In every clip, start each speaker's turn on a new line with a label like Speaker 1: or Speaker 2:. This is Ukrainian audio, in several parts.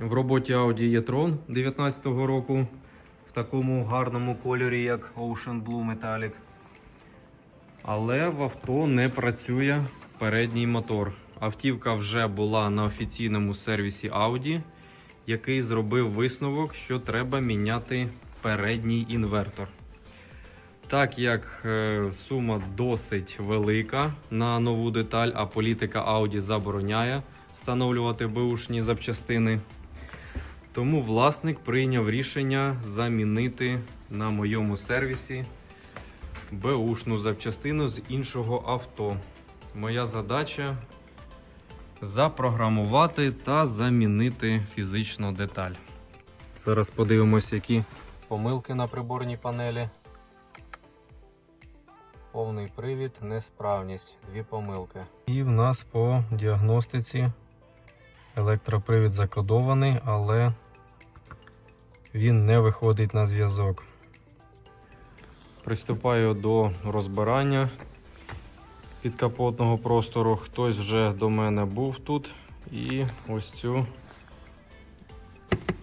Speaker 1: В роботі Audi e-tron 2019 року в такому гарному кольорі, як Ocean Blue Metallic. Але в авто не працює передній мотор. Автівка вже була на офіційному сервісі Audi, який зробив висновок, що треба міняти передній інвертор. Так як е, сума досить велика на нову деталь, а політика Audi забороняє встановлювати бушні запчастини, тому власник прийняв рішення замінити на моєму сервісі беушну запчастину з іншого авто. Моя задача запрограмувати та замінити фізичну деталь. Зараз подивимось, які помилки на приборній панелі. Повний привід, несправність, дві помилки. І в нас по діагностиці електропривід закодований, але він не виходить на зв'язок. Приступаю до розбирання підкапотного простору. Хтось вже до мене був тут і ось цю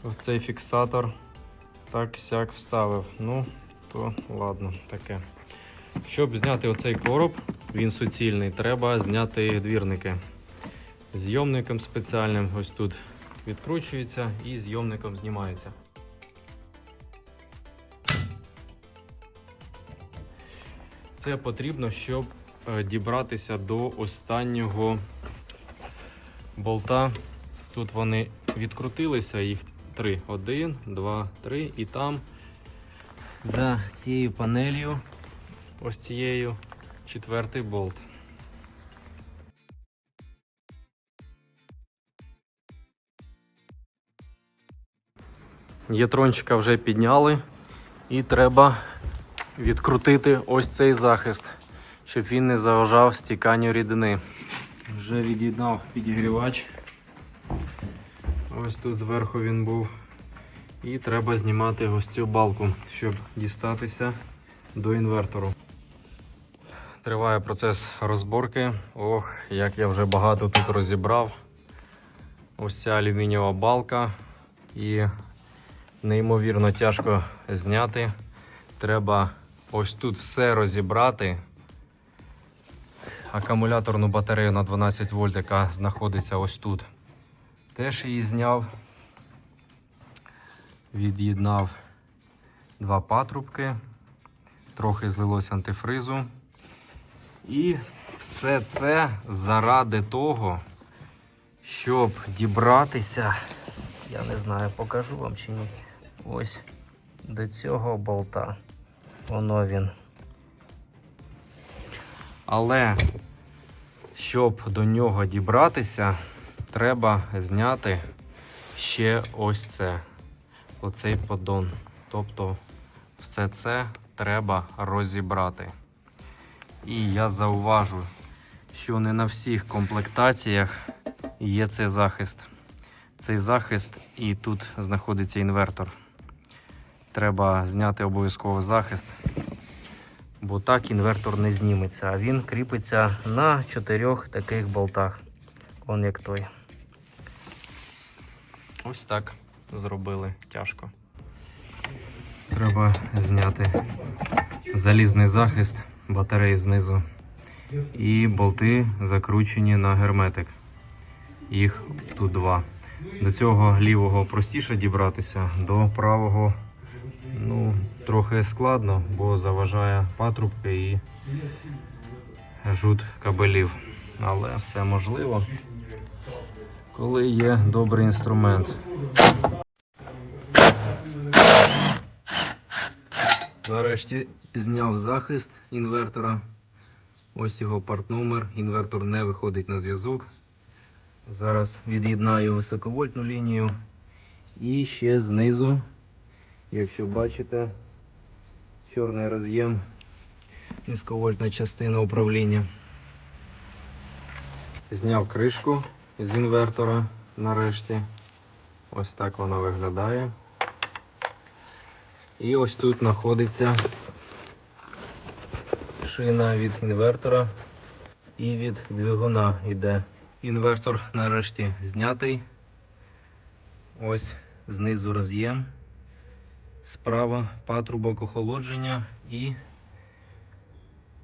Speaker 1: ось цей фіксатор так сяк вставив. Ну, то ладно, таке. Щоб зняти оцей короб, він суцільний, треба зняти двірники. Зйомником спеціальним ось тут відкручується і зйомником знімається. Це потрібно, щоб е, дібратися до останнього болта. Тут вони відкрутилися, їх три. Один, два, три. І там за цією панелью, ось цією, четвертий болт. Єтрончика вже підняли і треба відкрутити ось цей захист, щоб він не заважав стіканню рідини. Вже від'єднав підігрівач. Ось тут зверху він був. І треба знімати ось цю балку, щоб дістатися до інвертору. Триває процес розборки. Ох, як я вже багато тут розібрав. Ось ця алюмінієва балка. І неймовірно тяжко зняти. Треба ось тут все розібрати. Акумуляторну батарею на 12 вольт, яка знаходиться ось тут. Теж її зняв. Від'єднав два патрубки, трохи злилось антифризу. І все це заради того, щоб дібратися, я не знаю, покажу вам чи ні. Ось до цього болта. Воно він. Але щоб до нього дібратися, треба зняти ще ось це. Оцей поддон. Тобто все це треба розібрати. І я зауважу, що не на всіх комплектаціях є цей захист. Цей захист і тут знаходиться інвертор. Треба зняти обов'язково захист, бо так інвертор не зніметься, а він кріпиться на чотирьох таких болтах. Он як той. Ось так зробили тяжко. Треба зняти залізний захист батареї знизу. І болти закручені на герметик. Їх тут два. До цього лівого простіше дібратися, до правого ну, трохи складно, бо заважає патрубки і жут кабелів. Але все можливо, коли є добрий інструмент. Нарешті зняв захист інвертора. Ось його партномер. Інвертор не виходить на зв'язок. Зараз від'єднаю високовольтну лінію. І ще знизу, якщо бачите, чорний роз'єм, низьковольтна частина управління. Зняв кришку з інвертора нарешті. Ось так вона виглядає. І ось тут знаходиться шина від інвертора і від двигуна йде. Інвертор нарешті знятий. Ось знизу роз'єм. Справа патрубок охолодження і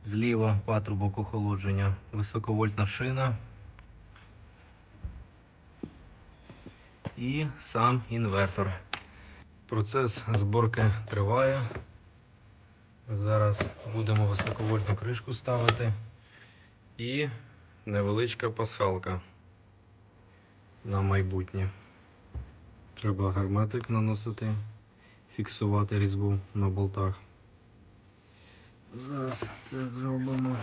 Speaker 1: зліва патрубок охолодження. Високовольтна шина. І сам інвертор. Процес зборки триває. Зараз будемо високовольтну кришку ставити. І невеличка пасхалка на майбутнє. Треба герметик наносити, фіксувати різьбу на болтах. Зараз це зробимо,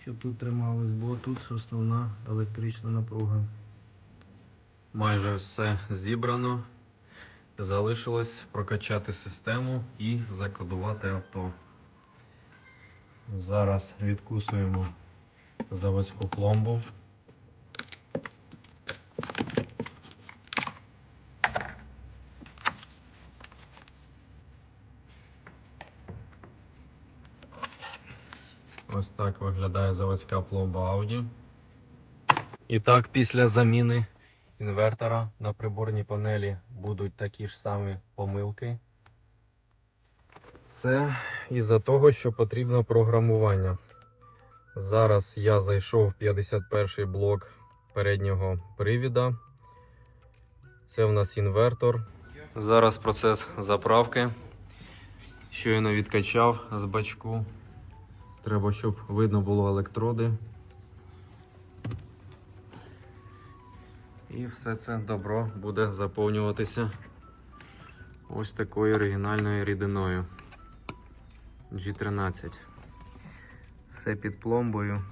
Speaker 1: щоб тут трималось, бо тут основна електрична напруга. Майже все зібрано. Залишилось прокачати систему і закодувати авто. Зараз відкусуємо заводську пломбу. Так виглядає заводська пломба Audi. І так, після заміни інвертора на приборній панелі будуть такі ж самі помилки. Це із-за того, що потрібно програмування. Зараз я зайшов в 51-й блок переднього привіда. Це в нас інвертор. Зараз процес заправки. Щойно відкачав з бачку. Треба, щоб видно було електроди. І все це добро буде заповнюватися ось такою оригінальною рідиною G13. Все під пломбою.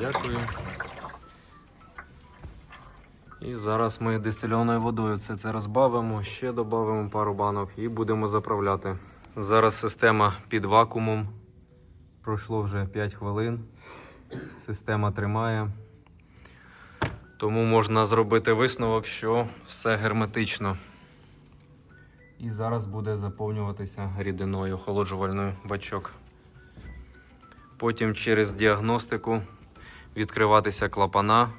Speaker 1: Дякую. І зараз ми дистильованою водою все це розбавимо, ще додамо пару банок і будемо заправляти. Зараз система під вакуумом. Пройшло вже 5 хвилин. Система тримає. Тому можна зробити висновок, що все герметично. І зараз буде заповнюватися рідиною охолоджувальною бачок. Потім через діагностику відкриватися клапана,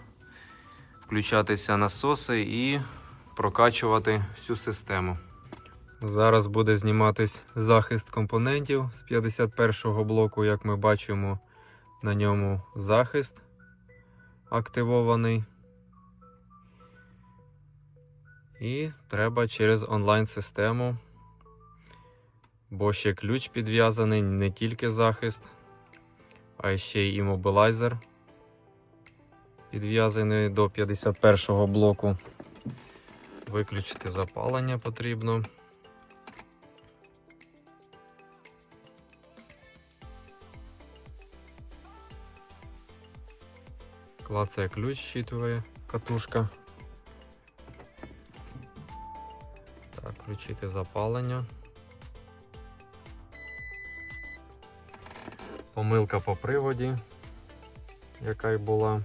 Speaker 1: включатися насоси і прокачувати всю систему. Зараз буде зніматись захист компонентів з 51-го блоку, як ми бачимо, на ньому захист активований. І треба через онлайн-систему, бо ще ключ підв'язаний, не тільки захист, а ще й імобілайзер підв'язаний до 51-го блоку. Виключити запалення потрібно. Клацає ключ, щитує катушка. Так, включити запалення. Помилка по приводі, яка й була.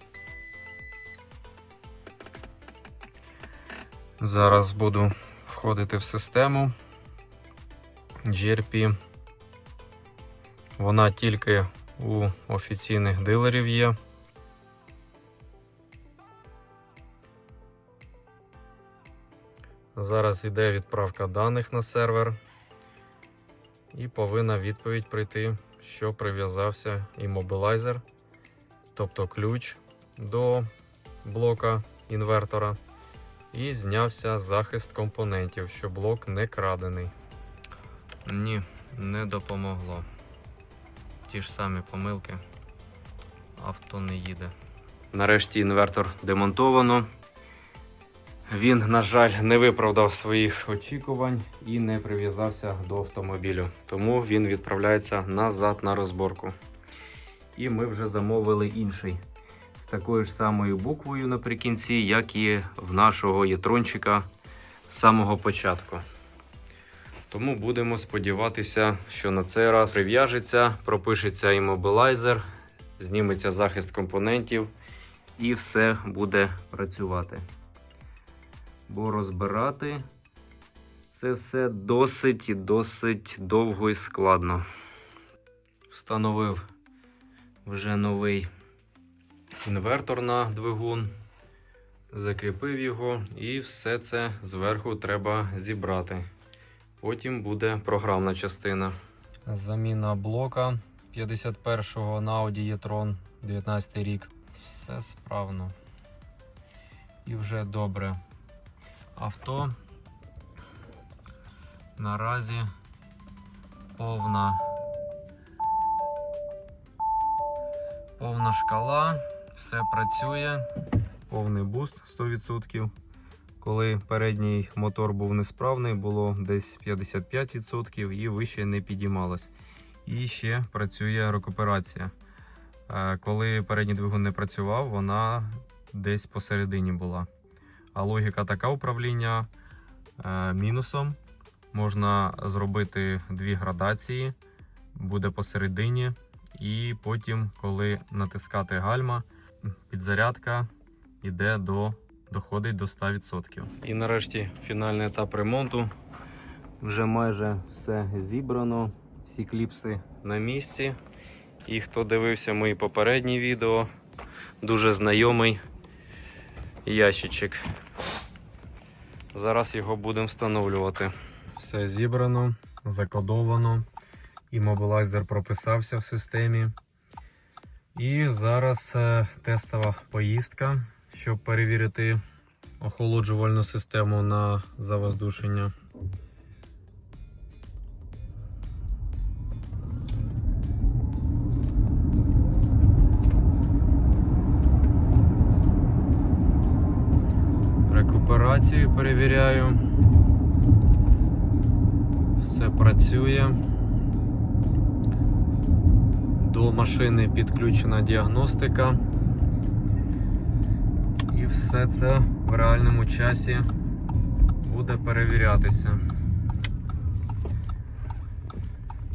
Speaker 1: Зараз буду входити в систему GRP. Вона тільки у офіційних дилерів є. Зараз йде відправка даних на сервер. І повинна відповідь прийти, що прив'язався іммобілайзер, тобто ключ до блока інвертора. І знявся захист компонентів, що блок не крадений. Ні, не допомогло. Ті ж самі помилки. Авто не їде. Нарешті інвертор демонтовано. Він, на жаль, не виправдав своїх очікувань і не прив'язався до автомобілю. Тому він відправляється назад на розборку. І ми вже замовили інший з такою ж самою буквою наприкінці, як і в нашого єтрончика з самого початку. Тому будемо сподіватися, що на цей раз прив'яжеться, пропишеться іммобілайзер, зніметься захист компонентів і все буде працювати. Бо розбирати це все досить і досить довго і складно. Встановив вже новий інвертор на двигун, закріпив його і все це зверху треба зібрати. Потім буде програмна частина. Заміна блока 51-го на Audi e-tron 19 рік. Все справно. І вже добре. Авто наразі повна повна шкала, все працює, повний буст 100%. Коли передній мотор був несправний, було десь 55% і вище не підіймалось. І ще працює рекуперація. Е, Коли передній двигун не працював, вона десь посередині була. А логіка така управління е, мінусом. Можна зробити дві градації, буде посередині, і потім, коли натискати гальма, підзарядка йде до, доходить до 100%. І нарешті фінальний етап ремонту. Вже майже все зібрано, всі кліпси на місці. І хто дивився мої попередні відео, дуже знайомий ящичок. Зараз його будемо встановлювати. Все зібрано, закодовано. Іммобілайзер прописався в системі. І зараз е, тестова поїздка, щоб перевірити охолоджувальну систему на завоздушення. Рекуперацію перевіряю. Все працює. До машини підключена діагностика. І все це в реальному часі буде перевірятися.